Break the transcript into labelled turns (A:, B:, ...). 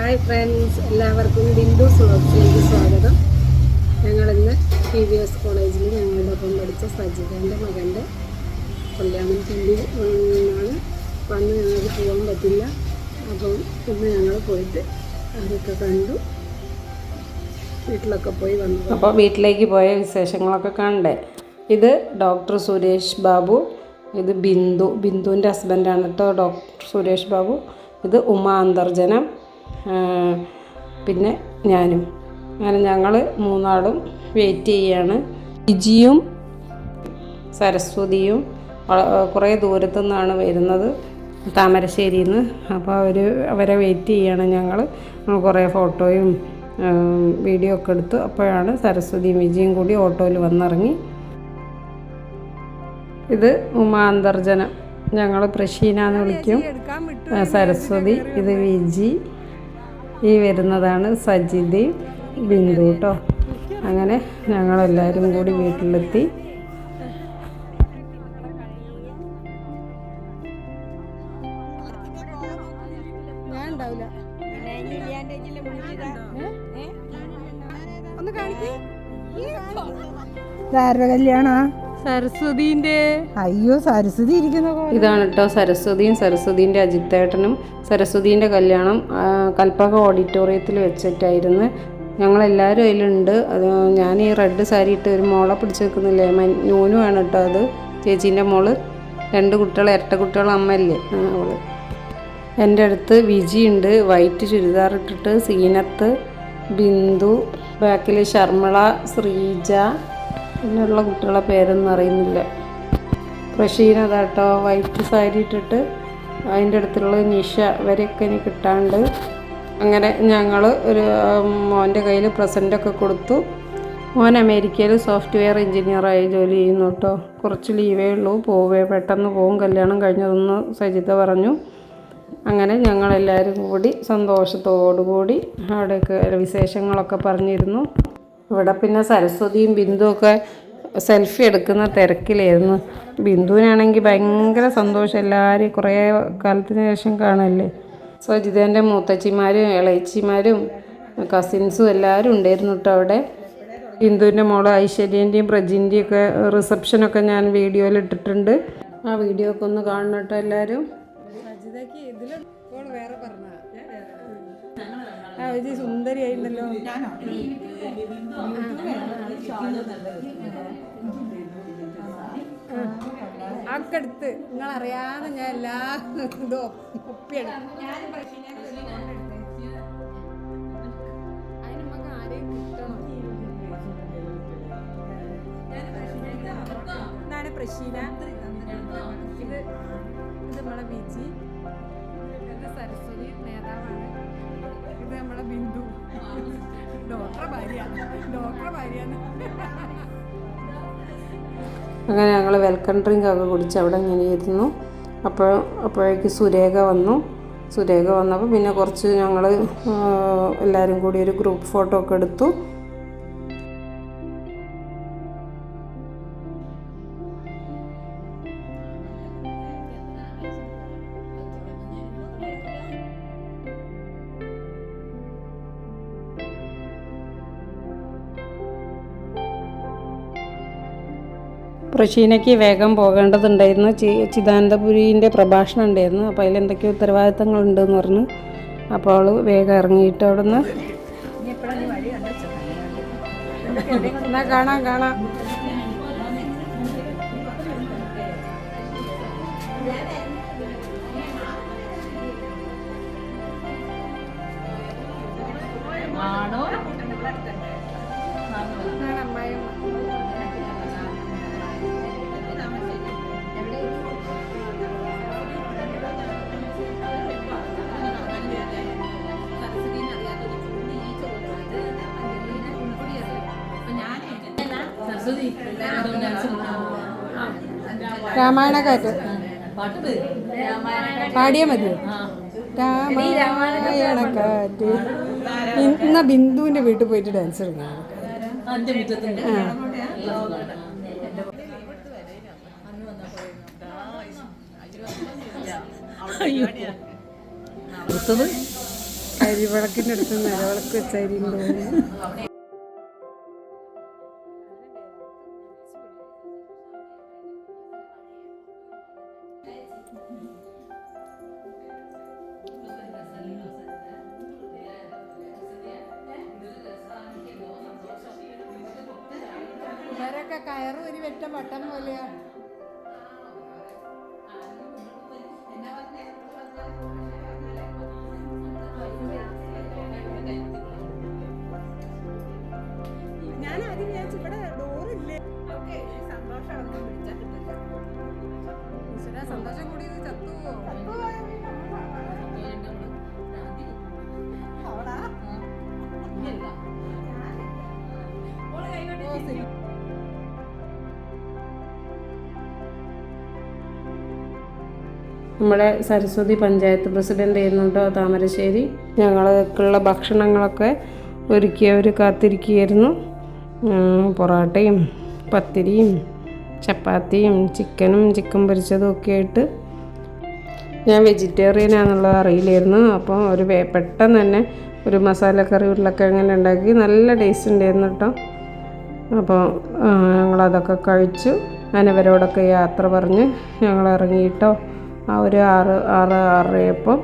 A: Hi friends എല്ലാവർക്കും ബിന്ദു സുഹൃത്തിലേക്ക് സ്വാഗതം. ഞങ്ങളിന്ന് പി വി എസ് കോളേജിൽ ഞങ്ങളുടെ ഒപ്പം പഠിച്ച സജിതന്റെ മകന്റെ കല്യാണം ഹിന്ദു ആണ് വന്ന് ഞങ്ങൾക്ക് പോകാൻ പറ്റില്ല. അപ്പം ഇന്ന് ഞങ്ങൾ പോയിട്ട് അതൊക്കെ കണ്ടു. വീട്ടിലൊക്കെ പോയി വന്നു.
B: അപ്പോൾ വീട്ടിലേക്ക് പോയ വിശേഷങ്ങളൊക്കെ കണ്ടേ. ഇത് ഡോക്ടർ സുരേഷ് ബാബു ഇത് ബിന്ദു ബിന്ദുവിന്റെ ഹസ്ബൻഡാണ് കേട്ടോ ഡോക്ടർ സുരേഷ് ബാബു. ഇത് ഉമാ അന്തർജനം. പിന്നെ ഞാനും. അങ്ങനെ ഞങ്ങൾ മൂന്നാളും വെയിറ്റ് ചെയ്യാണ്. വിജിയും സരസ്വതിയും കുറേ ദൂരത്തു നിന്നാണ് വരുന്നത് താമരശ്ശേരിയിൽ നിന്ന് അപ്പോൾ അവർ അവരെ വെയിറ്റ് ചെയ്യാണ് ഞങ്ങൾ കുറേ ഫോട്ടോയും വീഡിയോ ഒക്കെ എടുത്തു അപ്പോഴാണ് സരസ്വതിയും വിജയും കൂടി ഓട്ടോയിൽ വന്നിറങ്ങി. ഇത് ഉമാന്തർജനം. ഞങ്ങൾ പ്രഷീന എന്ന് വിളിക്കും. സരസ്വതി ഇത് വിജി. ഈ വരുന്നതാണ് സജിതി ബിന്ദു കേട്ടോ അങ്ങനെ ഞങ്ങളെല്ലാവരും കൂടി വീട്ടിലെത്തി.
A: ഒന്ന് കാണിക്കേ. കല്യാണ?
B: സരസ്വതീന്റെ.
A: അയ്യോ സരസ്വതി ഇരിക്കുന്ന
B: ഇതാണ് കേട്ടോ സരസ്വതിയും സരസ്വതിന്റെ അജിത്തേട്ടനും. സരസ്വതിന്റെ കല്യാണം കൽപ്പക ഓഡിറ്റോറിയത്തിൽ വെച്ചിട്ടായിരുന്നു. ഞങ്ങളെല്ലാവരും അതിലുണ്ട്. അത് ഞാൻ ഈ റെഡ് സാരി ഇട്ട് ഒരു മോളെ പിടിച്ച് വെക്കുന്നില്ലേ? നൂനു ആണ് കേട്ടോ അത്. ചേച്ചീന്റെ മോൾ. രണ്ട് കുട്ടികൾ ഇരട്ട കുട്ടികൾ അമ്മയല്ലേ? അവൾ. എന്റെ അടുത്ത് വിജി ഉണ്ട്. വൈറ്റ് ചുരിദാർ ഇട്ടിട്ട് സീനത്ത് ബിന്ദു ബാക്കിൽ ശർമ്മള ശ്രീജ പിന്നെയുള്ള കുട്ടികളെ പേരൊന്നും അറിയുന്നില്ല. പ്രഷീന അതാട്ടോ വൈറ്റ് സാരി ഇട്ടിട്ട് അതിന്റെ അടുത്തുള്ള നിഷ വരെയൊക്കെ ഇനി കിട്ടാണ്ട് അങ്ങനെ ഞങ്ങൾ ഒരു മോന്റെ കയ്യിൽ പ്രസന്റൊക്കെ കൊടുത്തു. മോൻ അമേരിക്കയിൽ സോഫ്റ്റ്വെയർ എഞ്ചിനീയറായി ജോലി ചെയ്യുന്നു കേട്ടോ കുറച്ച് ലീവേ ഉള്ളൂ പോവേ പെട്ടെന്ന് പോവും കല്യാണം കഴിഞ്ഞതെന്ന് സജിത പറഞ്ഞു. അങ്ങനെ ഞങ്ങളെല്ലാവരും കൂടി സന്തോഷത്തോടു കൂടി അവിടെയൊക്കെ വിശേഷങ്ങളൊക്കെ പറഞ്ഞിരുന്നു. ഇവിടെ പിന്നെ സരസ്വതിയും ബിന്ദുവൊക്കെ സെൽഫി എടുക്കുന്ന തിരക്കിലായിരുന്നു. ബിന്ദുവിനാണെങ്കിൽ ഭയങ്കര സന്തോഷം. എല്ലാവരും കുറേ കാലത്തിന് ശേഷം കാണല്ലേ? സജിതേന്റെ മൂത്തച്ചിമാരും ഇളയച്ചിമാരും കസിൻസും എല്ലാവരും ഉണ്ടായിരുന്നു കേട്ടോ അവിടെ. ബിന്ദുവിന്റെ മോൾ ഐശ്വര്യന്റെയും പ്രജിന്റെയും ഒക്കെ റിസപ്ഷനൊക്കെ ഞാൻ വീഡിയോയിൽ ഇട്ടിട്ടുണ്ട്. ആ വീഡിയോ ഒക്കെ ഒന്ന് കാണണം കേട്ടോ എല്ലാവരും.
A: ഇതിൽ വേറെ പറഞ്ഞ ആ ഇത് സുന്ദരിയായിട്ടുണ്ടല്ലോ. ആക്കെടുത്ത്. നിങ്ങൾ അറിയാതെ ഞാൻ എല്ലാ ഇതും ഒപ്പിയാണ് അതിന് നമുക്ക് ആരെയും ഇത് നമ്മളെ ബിജി ഇത് സരസ്വതി നേതാവാണ്. ഇത് നമ്മളെ ബിന്ദു. ഭാര്യ ഭാര്യ
B: അങ്ങനെ ഞങ്ങൾ വെൽക്കം ഡ്രിങ്ക് ഒക്കെ കുടിച്ച് അവിടെ ഇങ്ങനെ ഇരുന്നു. അപ്പോൾ അപ്പോഴേക്ക് സുരേഖ വന്നു. സുരേഖ വന്നപ്പോൾ പിന്നെ കുറച്ച് ഞങ്ങൾ എല്ലാവരും കൂടി ഒരു ഗ്രൂപ്പ് ഫോട്ടോ ഒക്കെ എടുത്തു. പ്രഷീനയ്ക്ക് വേഗം പോകേണ്ടതുണ്ടായിരുന്നു. ചിദാനന്ദപുരീന്റെ പ്രഭാഷണം ഉണ്ടായിരുന്നു. അപ്പോൾ അതിൽ എന്തൊക്കെയോ ഉത്തരവാദിത്തങ്ങളുണ്ടെന്ന് പറഞ്ഞു. അപ്പോൾ അവൾ വേഗം ഇറങ്ങിയിട്ട് അവിടെ നിന്ന്
A: കാണാം കാണാം. രാമായണക്കാറ്റ് പാടിയാ മതിയോ രാമായണക്കാറ്റ് ഇന്ന ബിന്ദുവിന്റെ വീട്ടിൽ പോയിട്ട് ഡാൻസ് കളിക്കണം.
B: അരിവിളക്കിന്റെ അടുത്ത് നിലവിളക്ക് വെച്ച അരി തോന്നുന്നു കയറ് ഒരു വെറ്റ പട്ടം പോലെയാ
A: ഞാൻ ആദ്യം വിചാരിച്ചു ഇവിടെ ഡോറില്ലേ.
B: സന്തോഷം സന്തോഷം കൂടി ഇത് ചത്തുവോ?
A: അവളാ
B: ഓ, ശരി. നമ്മുടെ സരസ്വതി പഞ്ചായത്ത് പ്രസിഡന്റ് ആയിരുന്നുണ്ടോ താമരശ്ശേരി. ഞങ്ങൾക്കുള്ള ഭക്ഷണങ്ങളൊക്കെ ഒരുക്കിയവർ കാത്തിരിക്കുകയായിരുന്നു. പൊറോട്ടയും പത്തിരിയും ചപ്പാത്തിയും ചിക്കനും ചിക്കൻ പൊരിച്ചതും ഒക്കെ ആയിട്ട് ഞാൻ വെജിറ്റേറിയൻ ആണെന്നുള്ളത് അറിയില്ലായിരുന്നു. അപ്പോൾ ഒരു പെട്ടെന്ന് തന്നെ ഒരു മസാലക്കറി ഉരുളക്കിഴങ്ങനെ ഉണ്ടാക്കി നല്ല ടേസ്റ്റ് ഉണ്ടായിരുന്നു കേട്ടോ അപ്പോൾ ഞങ്ങളതൊക്കെ കഴിച്ചു. അനവരോടൊക്കെ യാത്ര പറഞ്ഞ് ഞങ്ങൾ ഇറങ്ങിയിട്ടോ ആ ഒരു ആറ് ആറ് ആറരയപ്പോൾ